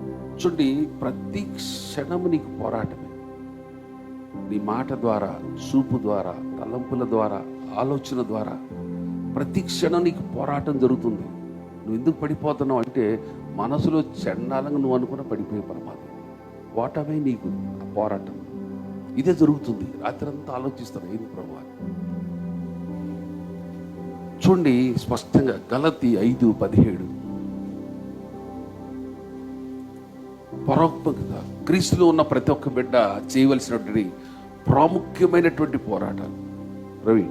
చూడండి ప్రతి క్షణము నీకు పోరాటమే. నీ మాట ద్వారా చూపు ద్వారా తలంపుల ద్వారా ఆలోచన ద్వారా ప్రతి క్షణం నీకు పోరాటం జరుగుతుంది. నువ్వు ఎందుకు పడిపోతున్నావు అంటే మనసులో చండాలంగా నువ్వు అనుకున్న పడిపోయే ప్రమాదం ఓటమే నీకు ఆ పోరాటం? ఇదే జరుగుతుంది. రాత్రంతా ఆలోచిస్తాను ఏంది ప్రభు? చూడండి స్పష్టంగా గలతి ఐదు పదిహేడు. పరోక్షంగా క్రీస్తులో ఉన్న ప్రతి ఒక్క బిడ్డ చేయవలసినటువంటి ప్రాముఖ్యమైనటువంటి పోరాటాలు. రవి.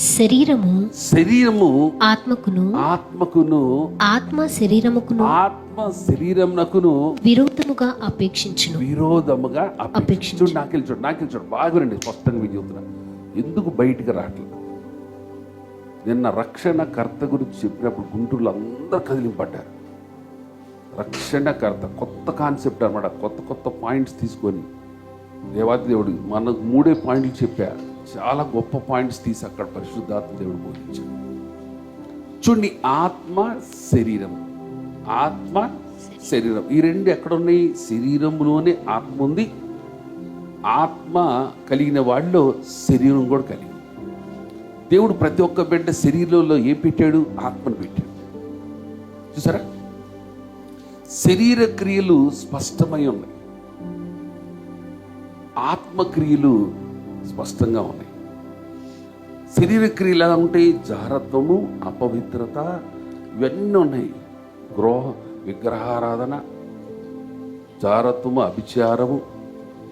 శరీరము శరీరము ఆత్మకును ఆత్మకును ఆత్మ శరీరముకును ఆత్మ శరీరమునకును విరోధముగా అపేక్షించును. విరోధముగా అపేక్షించు. అపేక్షించు నాకెళ్ళి చూడు నాకెళ్ళి చూడు. బాగునండి స్పష్టంగా చెబుతున్నా. ఎందుకు బయటికి రావట్లేదు? నిన్న రక్షణకర్త గురించి చెప్పినప్పుడు గుంటూరులో అందరూ కదిలింపడ్డారు. రక్షణకర్త కొత్త కాన్సెప్ట్ అనమాట కొత్త కొత్త పాయింట్స్ తీసుకొని దేవాది దేవుడు మనకు మూడే పాయింట్లు చెప్పా చాలా గొప్ప పాయింట్స్ తీసి అక్కడ పరిశుద్ధాత్మ దేవుడు బోధించాడు. చూడండి ఆత్మ శరీరం. ఆత్మ శరీరం. ఈ రెండు ఎక్కడ ఉన్నాయి శరీరంలోనే ఆత్మ ఉంది. ఆత్మ కలిగిన వాళ్ళు శరీరం కూడా కలిగింది. దేవుడు ప్రతి ఒక్క బిడ్డ శరీరంలో ఏం పెట్టాడు? ఆత్మను పెట్టాడు. చూసారా? శరీర క్రియలు స్పష్టమై ఉన్నాయి. ఆత్మక్రియలు స్పష్టంగా ఉన్నాయి. శరీర క్రియలు ఎలా ఉంటాయి? జారత్వము అపవిత్రత ఇవన్నీ ఉన్నాయి. గృహ విగ్రహారాధన జారత్వము అభిచారము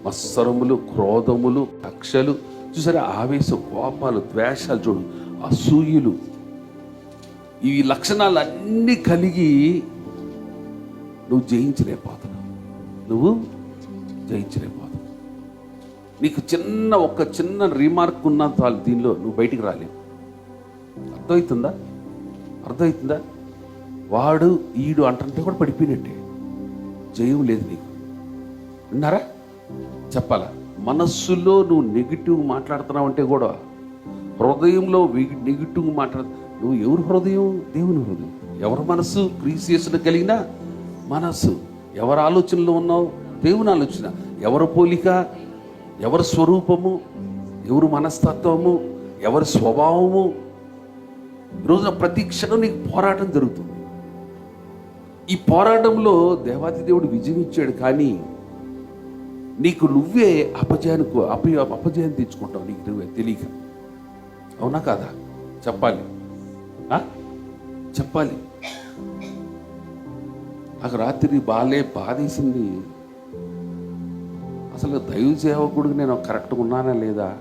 మత్సరములు క్రోధములు కక్షలు. చూసారా? ఆవేశం కోపాలు ద్వేషాలు చూడు అసూయులు. ఈ లక్షణాలన్నీ కలిగి నువ్వు జయించలేకపోతున్నావు. నువ్వు జయించలేకపోతున్నావు. నీకు చిన్న ఒక చిన్న రీమార్క్ ఉన్న చాలు దీనిలో నువ్వు బయటికి రాలేవు. అర్థమవుతుందా? అర్థమవుతుందా? వాడు ఈడు అంటుంటే కూడా పడిపోయినట్టే. జయం లేదు నీకు. విన్నారా? చెప్పాలా? మనస్సులో నువ్వు నెగిటివ్ మాట్లాడుతున్నావు అంటే కూడా హృదయంలో నెగిటివ్ మాట్లాడు నువ్వు ఎవరు హృదయం? దేవుని హృదయం. ఎవరి మనస్సు క్రీసియస్ను కలిగినా మనస్సు. ఎవరి ఆలోచనలో ఉన్నావు? దేవుని ఆలోచన. ఎవరి పోలిక? ఎవరి స్వరూపము? ఎవరు మనస్తత్వము? ఎవరి స్వభావము? రోజున ప్రతి క్షణం నీకు పోరాటం జరుగుతుంది. ఈ పోరాటంలో దేవాది దేవుడు విజయం ఇచ్చాడు కానీ నీకు నువ్వే అపజయానికి అప అపజయం తెచ్చుకుంటావు నీకు నువ్వే తెలియక. అవునా కాదా? చెప్పాలి. ఆ? చెప్పాలి. నాకు రాత్రి బాలే బాధేసింది. అసలు దైవ సేవకుడికి నేను కరెక్ట్గా ఉన్నానా లేదా?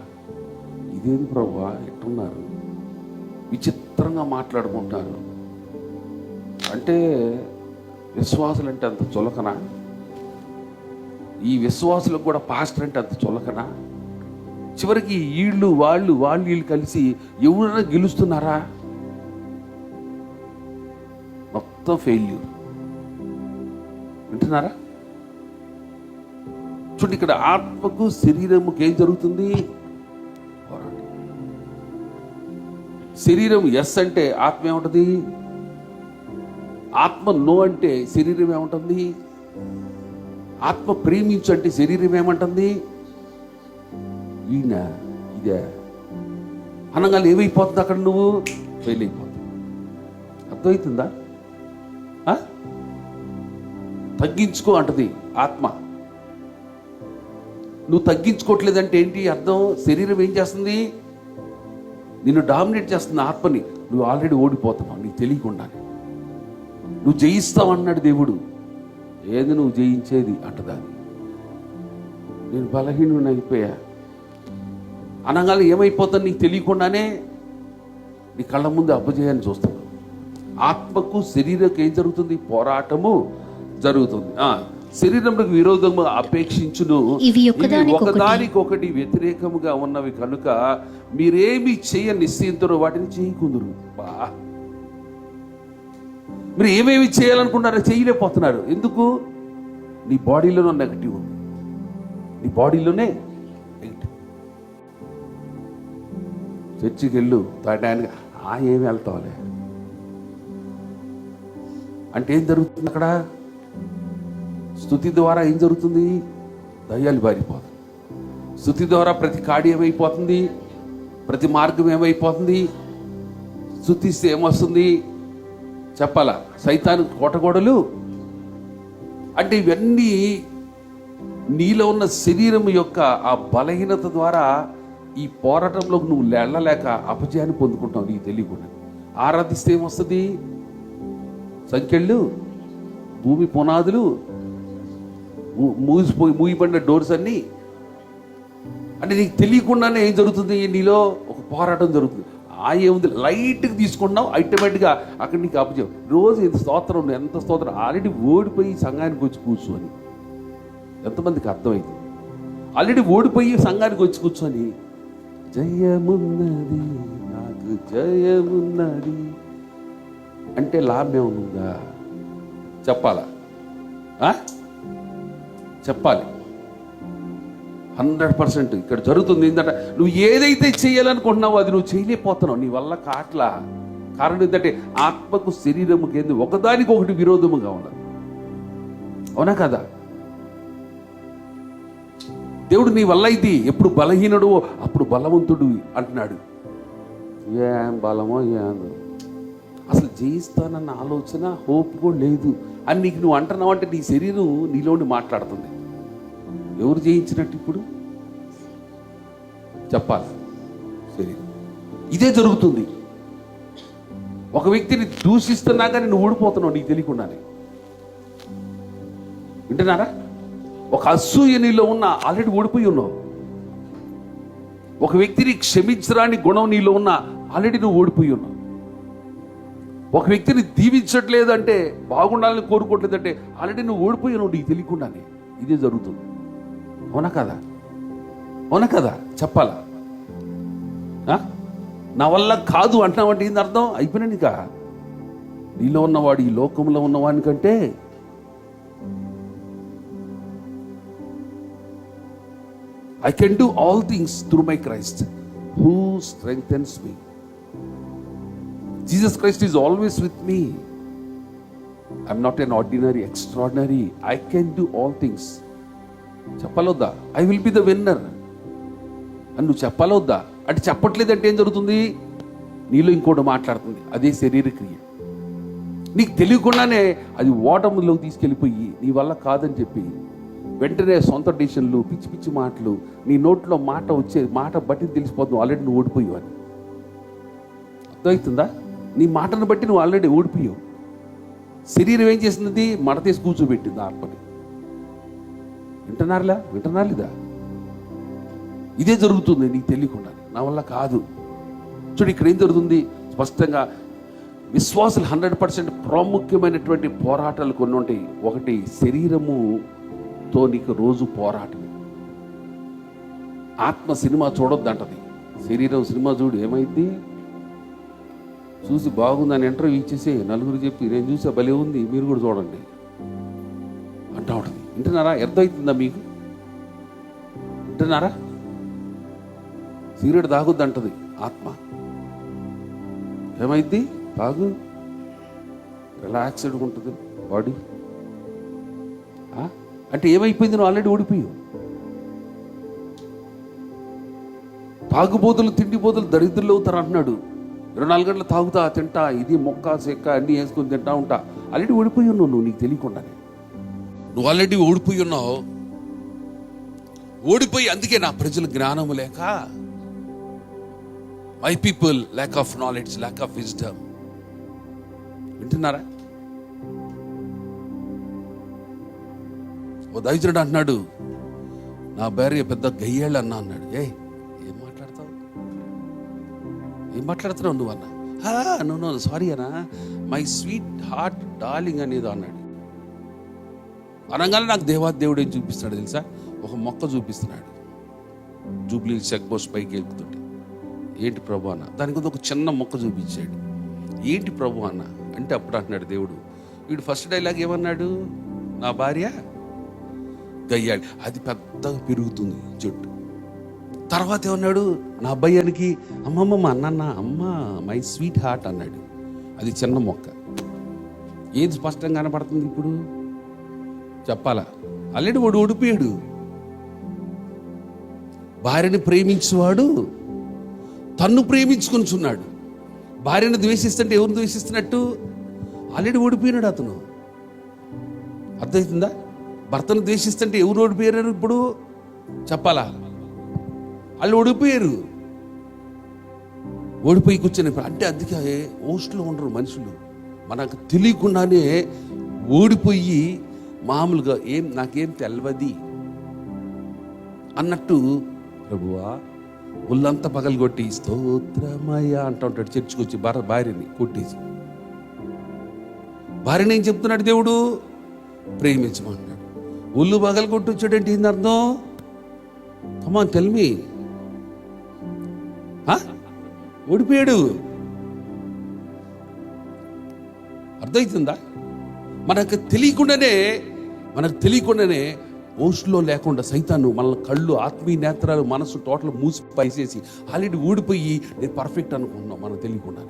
ఇదేంటి ప్రభా? ఎట్టున్నారు? విచిత్రంగా మాట్లాడుకుంటారు. అంటే విశ్వాసులు అంటే అంత చులకనా? ఈ విశ్వాసులకు కూడా పాస్టర్ అంటే అంత చులకనా? చివరికి వీళ్ళు వాళ్ళు వాళ్ళు వీళ్ళు కలిసి ఎవరైనా గెలుస్తున్నారా? మొత్తం ఫెయిల్యూర్. వింటున్నారా? చూడండి ఇక్కడ ఆత్మకు శరీరముకి ఏం జరుగుతుంది? శరీరం ఎస్ అంటే ఆత్మ ఏముంటుంది? ఆత్మ నో అంటే శరీరం ఏముంటుంది? ఆత్మ ప్రేమించు అంటే శరీరం ఏమంటుంది? ఈయన ఇదే. అనగా ఏమైపోతుంది అక్కడ నువ్వు? ఫెయిల్ అయిపోతుంది అర్థమవుతుందా తగ్గించుకో అంటది ఆత్మ. నువ్వు తగ్గించుకోవట్లేదంటే ఏంటి? అర్థం? శరీరం ఏం చేస్తుంది? నిన్ను డామినేట్ చేస్తుంది ఆత్మని. నువ్వు ఆల్రెడీ ఓడిపోతున్నావు నీకు తెలియకుండానే. నువ్వు జయిస్తావు అన్నాడు దేవుడు. ఏది నువ్వు జయించేది? అంటదాన్ని నేను బలహీనుని అయిపోయా. అనగానే ఏమైపోతాను నీకు తెలియకుండానే నీ కళ్ళ ముందు అబ్బజేయాన్ని చూస్తాను. ఆత్మకు శరీరకు ఏం జరుగుతుంది? పోరాటము. జరుగుతుంది. ఆ శరీరములకు విరోధము అపేక్షించును. ఇవి ఒకదానికొకటి. ఒకదానికొకటి వ్యతిరేకముగా ఉన్నవి కనుక మీరేమి చేయ నిశ్చయించరో వాటిని చేయకుందురు. బా. మీరు ఏమేమి చేయాలనుకుంటారో చేయలేకపోతున్నారు. ఎందుకు? నీ బాడీలోనే నెగటివ్ ఉంది. నీ బాడీలోనే నెగటివ్. చర్చికి వెళ్ళు తాటానికి ఆ ఏమి వెళ్తావులే. అంటే ఏం జరుగుతుంది అక్కడ? స్థుతి ద్వారా ఏం జరుగుతుంది? దయ్యాలు బారిపోతుంది స్థుతి ద్వారా ప్రతి కాడి ఏమైపోతుంది? ప్రతి మార్గం ఏమైపోతుంది? స్థుతిస్తే ఏమొస్తుంది చెప్పాలా? సైతాను కోటగోడలు? అంటే ఇవన్నీ నీలో ఉన్న శరీరం యొక్క ఆ బలహీనత ద్వారా ఈ పోరాటంలో నువ్వు వెళ్ళలేక అపజయాన్ని పొందుకుంటావు నీకు తెలియకుండా. ఆరాధిస్తే ఏమొస్తుంది సంఖ్యళ్ళు భూమి పునాదులు? మూసిపోయి మూగిపడిన డోర్స్ అన్నీ. అంటే నీకు తెలియకుండానే ఏం జరుగుతుంది? నీలో ఒక పోరాటం జరుగుతుంది. ఆ ఏముంది? లైట్గా తీసుకున్నావు ఆటోమేటిక్గా అక్కడ నీకు అప్పచెం రోజు ఎంత స్తోత్రం ఎంత స్తోత్రం. ఆల్రెడీ ఓడిపోయి సంఘానికి వచ్చి కూర్చొని ఎంతమందికి అర్థమైంది? ఆల్రెడీ ఓడిపోయి సంఘానికి వచ్చి కూర్చొని జయమున్నది నాకు జయమున్నది. అంటే లాభం ఉందా? చెప్పాలా? ఆ? చెప్పాలి. హండ్రెడ్ పర్సెంట్ ఇక్కడ జరుగుతుంది ఏంటంటే నువ్వు ఏదైతే చేయాలనుకుంటున్నావో అది నువ్వు చేయలేకపోతున్నావు. నీ వల్ల కాట్లా. కారణం ఏంటంటే ఆత్మకు శరీరముకి ఏంది? ఒకదానికి ఒకటి విరోధముగా ఉన్నది. అవునా కదా? దేవుడు నీ వల్ల ఇది. ఎప్పుడు బలహీనుడు అప్పుడు బలవంతుడు అంటున్నాడు. ఏం బలమో ఏం అసలు జయిస్తానన్న ఆలోచన హోప్ కూడా లేదు. అని నీకు నువ్వు అంటున్నావు అంటే నీ శరీరం నీలోని మాట్లాడుతుంది. ఎవరు జయించినట్టు ఇప్పుడు? చెప్పాలి. సరే. ఇదే జరుగుతుంది. ఒక వ్యక్తిని దూషిస్తున్నా కానీ నువ్వు ఊడిపోతున్నావు నీకు తెలియకుండానే. వింటున్నారా? ఒక అసూయ నీలో ఉన్న ఆల్రెడీ ఓడిపోయి ఉన్నావు. ఒక వ్యక్తిని క్షమించరాని గుణం నీలో ఉన్న ఆల్రెడీ నువ్వు ఓడిపోయి ఉన్నావు. ఒక వ్యక్తిని దీవించట్లేదంటే బాగుండాలని కోరుకోవట్లేదంటే ఆల్రెడీ నువ్వు ఓడిపోయి ఉన్నావు నీకు తెలియకుండానే. ఇదే జరుగుతుంది. అవునా కదా? అవునా కదా? చెప్పాలా? నా వల్ల కాదు అంటున్నావంటే ఏంది అర్థం? అయిపోయినాను ఇక నీలో ఉన్నవాడు ఈ లోకంలో ఉన్నవాని కంటే I can do all things through my Christ who strengthens me Jesus Christ is always with me I'm not an ordinary extraordinary I can do all things చెప్పాలొద్దా? I will be the winner అని నువ్వు చెప్పాలొద్దా? అంటే చెప్పట్లేదంటే ఏం జరుగుతుంది? నీలో ఇంకోటి మాట్లాడుతుంది. అదే శరీర క్రియ నీకు తెలియకుండానే అది ఓటములోకి తీసుకెళ్ళిపోయి నీ వల్ల కాదని చెప్పి వెంటనే సొంత డిసిషన్లు పిచ్చి పిచ్చి మాటలు నీ నోట్లో మాట వచ్చే మాట బట్టి తెలిసిపోతుంది. ఆల్రెడీ నువ్వు ఓడిపోయావు అని. అర్థమవుతుందా? నీ మాటను బట్టి నువ్వు ఆల్రెడీ ఓడిపోయావు. శరీరం ఏం చేసింది? మడతేసి కూర్చోబెట్టింది ఆత్మని. వింటున్నారులే? వింటున్నారు లేదా ఇదే జరుగుతుంది నీకు తెలియకుండా. నా వల్ల కాదు. చూడు ఇక్కడ ఏం జరుగుతుంది? స్పష్టంగా విశ్వాసులు హండ్రెడ్ పర్సెంట్ ప్రాముఖ్యమైనటువంటి పోరాటాలు కొన్ని ఉంటాయి. ఒకటి శరీరముతో నీకు రోజు పోరాటం ఆత్మ సినిమా చూడొద్దంటది. శరీరం సినిమా చూడు ఏమైంది? చూసి బాగుందని ఇంటర్వ్యూ ఇచ్చేసి నలుగురు చెప్పి నేను చూసా భలే ఉంది మీరు కూడా చూడండి. అంటా ఉంటుంది. వింటున్నారా? అర్థమవుతుందా మీకు? వింటున్నారా? సిగరెట్ తాగొద్దు అంటది ఆత్మ. ఏమైంది? తాగు. రిలాక్స్డ్గా ఉంటుంది బాడీ అంటే ఏమైపోయింది? నువ్వు ఆల్రెడీ ఓడిపోయావు తాగుబోతులు తిండిపోతులు దరిద్రులు అవుతారు అంటున్నాడు. ఇరవై నాలుగు గంటలు తాగుతా తింటా ఇది మొక్క చెక్క అన్నీ వేసుకొని తింటా ఉంటా. ఆల్రెడీ ఓడిపోయి ఉన్నావు నువ్వు నీకు తెలియకుండానే. నువ్వు ఆల్రెడీ ఓడిపోయి ఉన్నావు. ఓడిపోయి అందుకే నా ప్రజలు జ్ఞానము లేక my people lack of knowledge lack of wisdom వింటున్నారా? ఓ దైవజనుడు అంటున్నాడు నా భార్య పెద్ద గయ్యాళ్ళు అన్నా అన్నాడు. ఏ ఏం మాట్లాడతావు? ఏం మాట్లాడుతున్నావు నువ్వు అన్న? నువ్వు నో సారీ అనా మై స్వీట్ హార్ట్ డార్లింగ్ అనేది అన్నాడు. అనగానే నాకు దేవా దేవుడు ఏం చూపిస్తున్నాడు తెలుసా? ఒక మొక్క చూపిస్తున్నాడు. జూబ్లీ చెక్ పోస్ట్ పైకి వెళ్తుంటే ఏంటి ప్రభు అన్న? దానికి ఒక చిన్న మొక్క చూపించాడు. ఏంటి ప్రభు అన్న? అంటే అప్పుడు అంటున్నాడు దేవుడు వీడు ఫస్ట్ డైలాగ్ ఏమన్నాడు? నా భార్య గయ్యాడు అది పెద్దగా పెరుగుతుంది చెట్టు తర్వాత ఏమన్నాడు? నా భయానికి అమ్మమ్మ మా అన్న అమ్మ మై స్వీట్ హార్ట్ అన్నాడు. అది చిన్న మొక్క. ఏది స్పష్టంగా కనపడుతుంది ఇప్పుడు? చెప్పాలా? ఆల్రెడీ వాడు ఓడిపోయాడు. భార్యని ప్రేమించేవాడు తన్ను ప్రేమించుకొనిచున్నాడు భార్యను ద్వేషిస్తుంటే ఎవరిని ద్వేషిస్తున్నట్టు? ఆల్రెడీ ఓడిపోయినాడు అతను. అర్థమవుతుందా? భర్తను ద్వేషిస్తుంటే ఎవరు ఓడిపోయారు ఇప్పుడు? చెప్పాలా? వాళ్ళు ఓడిపోయారు. ఓడిపోయి కూర్చొని అంటే అందుకే ఓస్ట్లో ఉండరు మనుషులు. మనకు తెలియకుండానే ఓడిపోయి మామూలుగా ఏం నాకేం తెలవది అన్నట్టు ప్రభువా ఒళ్ళంతా పగలగొట్టి స్తోత్రమయ్య అంటూ ఉంటాడు చర్చికి వచ్చి భార్య భార్యని కొట్టేసి. భార్యని ఏం చెప్తున్నాడు దేవుడు? ప్రేమించమంటున్నాడు. ఒళ్ళు పగలగొట్టి వచ్చాడంటే ఏంది అర్థం? కమాన్ టెల్మి ఓడిపోయాడు. అర్థమవుతుందా మనకు తెలియకుండానే మనకు తెలియకుండానే పోస్టులో లేకుండా సైతాను మన కళ్ళు ఆత్మీయ నేత్రాలు మనసు టోటల్ మూసి పైసేసి ఆల్రెడీ ఊడిపోయి నేను పర్ఫెక్ట్ అనుకుంటున్నాం మనకు తెలియకుండా.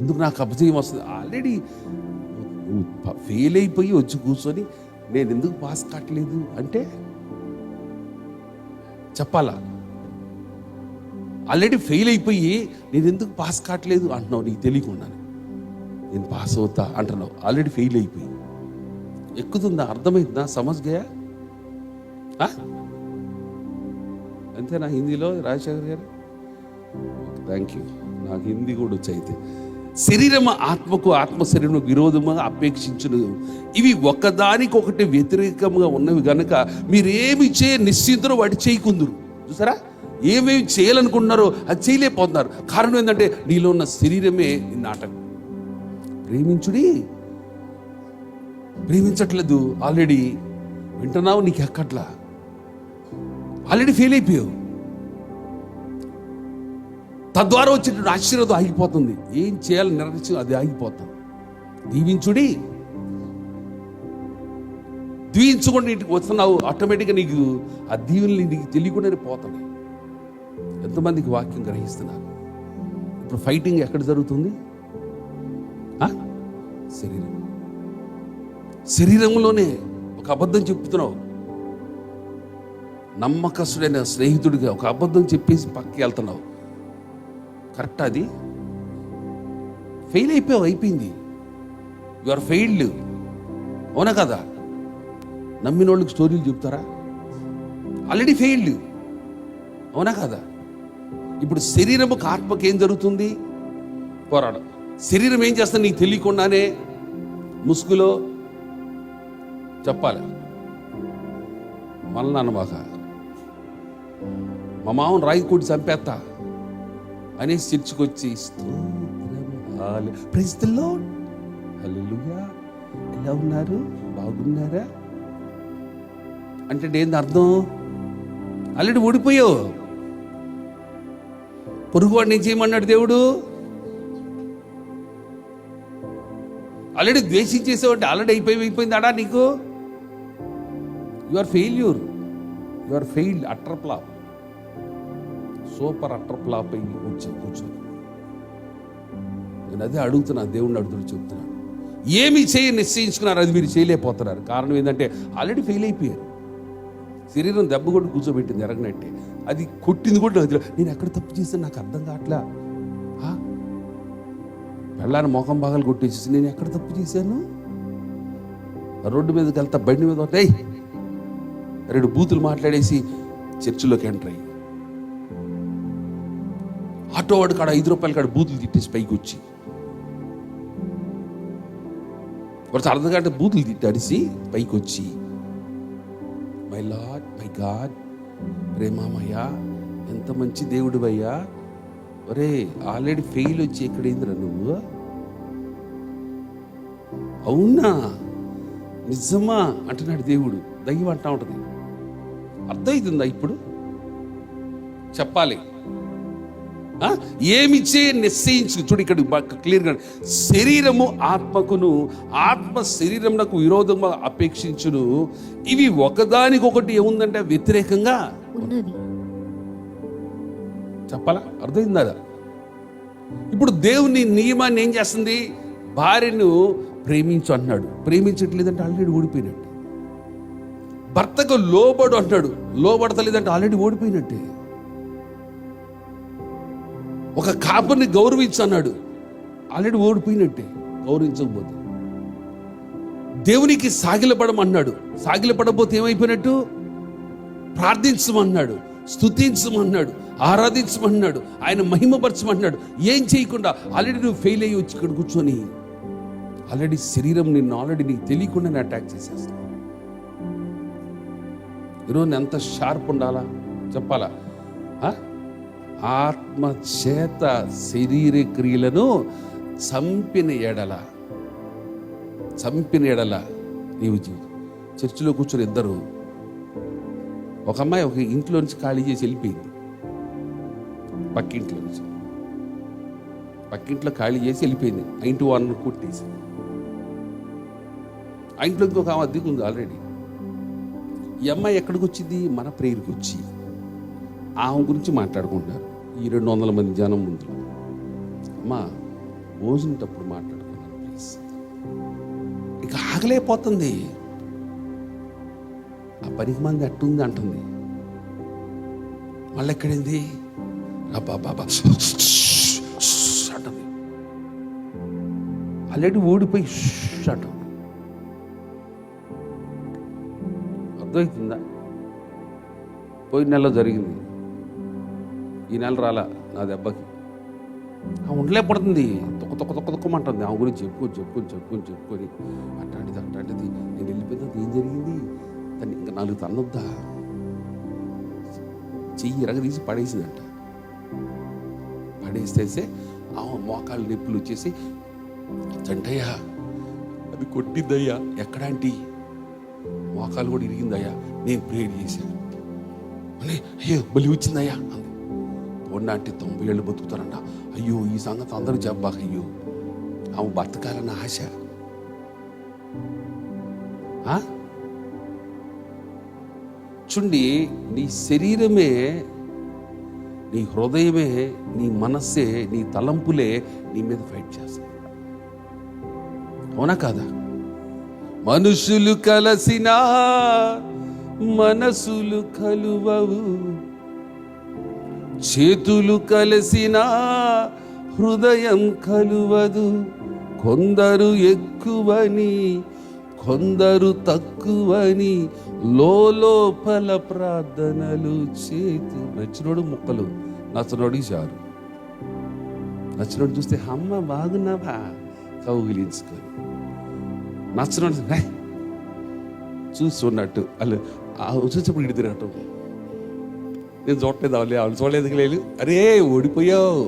ఎందుకు నాకు అభిజయం వస్తుంది? ఆల్రెడీ ఫెయిల్ అయిపోయి వచ్చి కూర్చొని నేను ఎందుకు పాస్ కావట్లేదు అంటే చెప్పాలా? ఆల్రెడీ ఫెయిల్ అయిపోయి నేను ఎందుకు పాస్ కావట్లేదు అంటున్నావు నీకు తెలియకుండా నేను పాస్ అవుతా అంటున్నావు. ఆల్రెడీ ఫెయిల్ అయిపోయి. ఎక్కుతుందా? అర్థమైందా? సమజ్గా అంతేనా హిందీలో రాజశేఖర్ గారు? థ్యాంక్ యూ నాకు హిందీ కూడా వచ్చైతే శరీరము శరీరం ఆత్మకు ఆత్మ శరీరం విరోధము అపేక్షించును. ఇవి ఒకదానికొకటి వ్యతిరేకంగా ఉన్నవి గనక మీరేమి చేయ నిశ్చింతరు వాటి చేయకుందురు చూసారా? ఏమేమి చేయాలనుకుంటున్నారో అది చేయలేకపోతున్నారు కారణం ఏంటంటే నీలో ఉన్న శరీరమే నాటకం. ప్రేమించుడి ప్రేమించట్లేదు. ఆల్రెడీ వింటున్నావు నీకు ఎక్కట్లా? ఆల్రెడీ ఫెయిల్ అయిపోయావు. తద్వారా వచ్చేటువంటి ఆశీర్వాదం ఆగిపోతుంది. ఏం చేయాలని నిర్ణయించి అది ఆగిపోతుంది దీవించుడి. దీవించుకుంటే ఇంటికి వస్తున్నావు ఆటోమేటిక్గా నీకు ఆ దీవెనలు నీకు తెలియకుండానే పోతుంది ఎంతమందికి వాక్యం గ్రహిస్తున్నారు? ఇప్పుడు ఫైటింగ్ ఎక్కడ జరుగుతుంది? ఆ? శరీరం శరీరంలోనే ఒక అబద్ధం చెప్తున్నావు. నమ్మకస్తుడైన స్నేహితుడిగా ఒక అబద్ధం చెప్పేసి పక్కకి వెళ్తున్నావు. కరెక్ట్ అది? ఫెయిల్ అయిపోయావు అయిపోయింది. యు ఆర్ ఫెయిల్డ్ అవునా కదా? నమ్మిన వాళ్ళకి స్టోరీలు చెప్తారా? ఆల్రెడీ ఫెయిల్డ్ అవునా కదా? ఇప్పుడు శరీరముకు ఆత్మకి ఏం జరుగుతుంది? పోరాడం. శరీరం ఏం చేస్తుంది నీకు తెలియకుండానే? ముసుగులో చెప్పాలి. మనల్ని అనమాక మా మామను రాయి కొట్టి చంపేస్తా అనేసి చర్చికొచ్చి ఎలా ఉన్నారు? బాగున్నారా? అంటే ఏంది అర్థం? ఆల్రెడీ ఓడిపోయావు పొరుగువాడిని ఏం చేయమన్నాడు దేవుడు? ఆల్రెడీ ద్వేషించేసేవాడు ఆల్రెడీ అయిపోయి అయిపోయిందాడా నీకు? You are failure you are failed utter flop super utter flop అయ్యి కూర్చో కూర్చొని నేను అదే అడుగుతున్నా దేవుణ్ణి అడుగుతూ చెప్తున్నాను ఏమి చేయ నిశ్చయించుకున్నారు అది మీరు చేయలేకపోతున్నారు. కారణం ఏంటంటే ఆల్రెడీ ఫెయిల్ అయిపోయారు. శరీరం దెబ్బ కొట్టి కూర్చోబెట్టింది ఎరగనట్టే. అది కొట్టింది కూడా నాకు నేను ఎక్కడ తప్పు చేశాను నాకు అర్థం కావట్లా. ఆ? మొఖం భాగాలు కొట్టేసి నేను ఎక్కడ తప్పు చేశాను? రోడ్డు మీదకి వెళ్తా బండి మీద వస్తే. రెండు బూతులు మాట్లాడేసి చర్చిలోకి ఎంటర్ అయ్యి. ఆటో వాడు కాడ ఐదు రూపాయలు కాడ బూతులు తిట్టేసి పైకి వచ్చి. వాడు అర్థం కాంటే బూతులు తిట్టి అడిసి పైకి వచ్చి. మై లాడ్ మై గాడ్ ప్రేమామయ్యా ఎంత మంచి దేవుడు అయ్యా ఒరే ఆల్రెడీ ఫెయిల్ వచ్చి ఎక్కడైందిరా నువ్వు? అవునా? నిజమా? అంటున్నాడు దేవుడు. దయ్యం అంటా ఉంటుంది. అర్థమవుతుందా ఇప్పుడు? చెప్పాలి. ఆ? ఏమిచ్చే నిశ్చయించు? చూడు ఇక్కడ క్లియర్గా శరీరము ఆత్మకును ఆత్మ శరీరమునకు విరోధంగా అపేక్షించును. ఇవి ఒకదానికొకటి ఏముందంటే వ్యతిరేకంగా? చెప్పాలా? అర్థమైందా ఇప్పుడు దేవుని నియమాన్ని ఏం చేస్తుంది? భార్యను ప్రేమించు అన్నాడు. ప్రేమించట్లేదంటే ఆల్రెడీ ఓడిపోయినట్టే భర్తకు లోబడు అంటాడు. లోబడతలేదంటే ఆల్రెడీ ఓడిపోయినట్టే. ఒక కాపుని గౌరవించు అన్నాడు ఆల్రెడీ ఓడిపోయినట్టే. గౌరవించకపోతే. దేవునికి సాగిలపడమన్నాడు. సాగిలపడబోతే ఏమైపోయినట్టు? ప్రార్థించమన్నాడు. స్తుతించమన్నాడు. ఆరాధించమన్నాడు. ఆయన మహిమపరచమన్నాడు. ఏం చేయకుండా ఆల్రెడీ నువ్వు ఫెయిల్ అయ్యి వచ్చి ఇక్కడ కూర్చొని ఆల్రెడీ శరీరం నిన్ను ఆల్రెడీ నీకు తెలియకుండానే అటాక్ చేసేస్తాను ఈరోజు ఎంత షార్ప్ ఉండాలా? చెప్పాలా? ఆత్మ చేత శరీర క్రియలను చంపిన ఎడల చంపిన ఎడల నీవు జీవితం చర్చిలో కూర్చుని ఇద్దరు ఒక అమ్మాయి ఒక ఇంట్లో నుంచి ఖాళీ చేసి వెళ్ళిపోయింది. పక్కింట్లో నుంచి. పక్కింట్లో ఖాళీ చేసి వెళ్ళిపోయింది. ఆ ఇంటి వారిని కొట్టేసి ఆ ఇంట్లో ఇంకొక ఆమె దిగుంది ఆల్రెడీ. ఈ అమ్మాయి ఎక్కడికి వచ్చింది మన ప్రేయర్కి వచ్చి ఆమె గురించి మాట్లాడుకుంటారు ఈ రెండు వందల మంది జనం ముందు. అమ్మా భోజనటప్పుడు మాట్లాడుకున్నాను ప్లీజ్. ఇక ఆగలేకపోతుంది ఆ పనికి మంది అట్టుంది అంటుంది. మళ్ళీ ఎక్కడింది అబ్బా బాబా అంటుంది. ఆల్రెడీ ఓడిపోయి అంటుంది. అర్థమవుతుందా? పోయిన నెలలో జరిగింది. ఈ నెల రాలా నా దెబ్బకి. ఆ ఉండలే పడుతుంది. తొక్క తొక్క తొక్క తొక్కమంటుంది. ఆమె గురించి చెప్పు చెప్పు చెప్పుకొని చెప్పుకొని అట్లాంటిది అట్లాంటిది. నేను వెళ్ళిపోయిన ఏం జరిగింది? దాన్ని ఇంకా నాలుగు తన్నొద్దా చెయ్యి రగ తీసి పడేసిందంట. పడేస్తేసే ఆమె మోకాలు నొప్పులు వచ్చేసి చంటయ్యా అది కొట్టిద్దయ్యా. ఎక్కడాంటి మోకాలు కూడా ఇరిగిందయ్యా. నేను ప్రేయర్ చేశాను. అని అయ్యో బలి వచ్చిందయ్యా అంది. అంటే తొంభై ఏళ్ళు బతుకుతారంట. అయ్యో ఈ సంగతి అందరూ చెప్పాక అయ్యో ఆమె బతకాలన్న ఆశ. ఆ? నీ శరీరమే నీ హృదయమే నీ మనస్సే నీ తలంపులే నీ మీద ఫైట్ చేస్తాయి. అవునా కాదా? మనుషులు కలసిన మనసులు కలువవు. చేతులు కలిసిన హృదయం కలువదు. కొందరు ఎక్కువని కొందరు తక్కువని లోపల ప్రార్థనలు చేతు. నచ్చినోడు ముక్కలు నచ్చినోడికి చారు నచ్చినోడు చూస్తే అమ్మ బాగున్నావా కౌగిలించుకొని. నచ్చినోడు "హే, చూస్తున్నట్టు వాళ్ళు ఆ చూసేప్పుడు ఇటు తిరగటం. నేను చూడలేదు వాళ్ళు వాళ్ళు చూడలేదు లేదు అరే ఓడిపోయావు.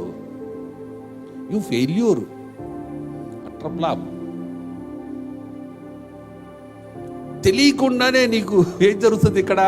యూ ఫెయిల్యూర్ అట్రప్లాప్ తెలియకుండానే నీకు ఏం జరుగుతుంది ఇక్కడ?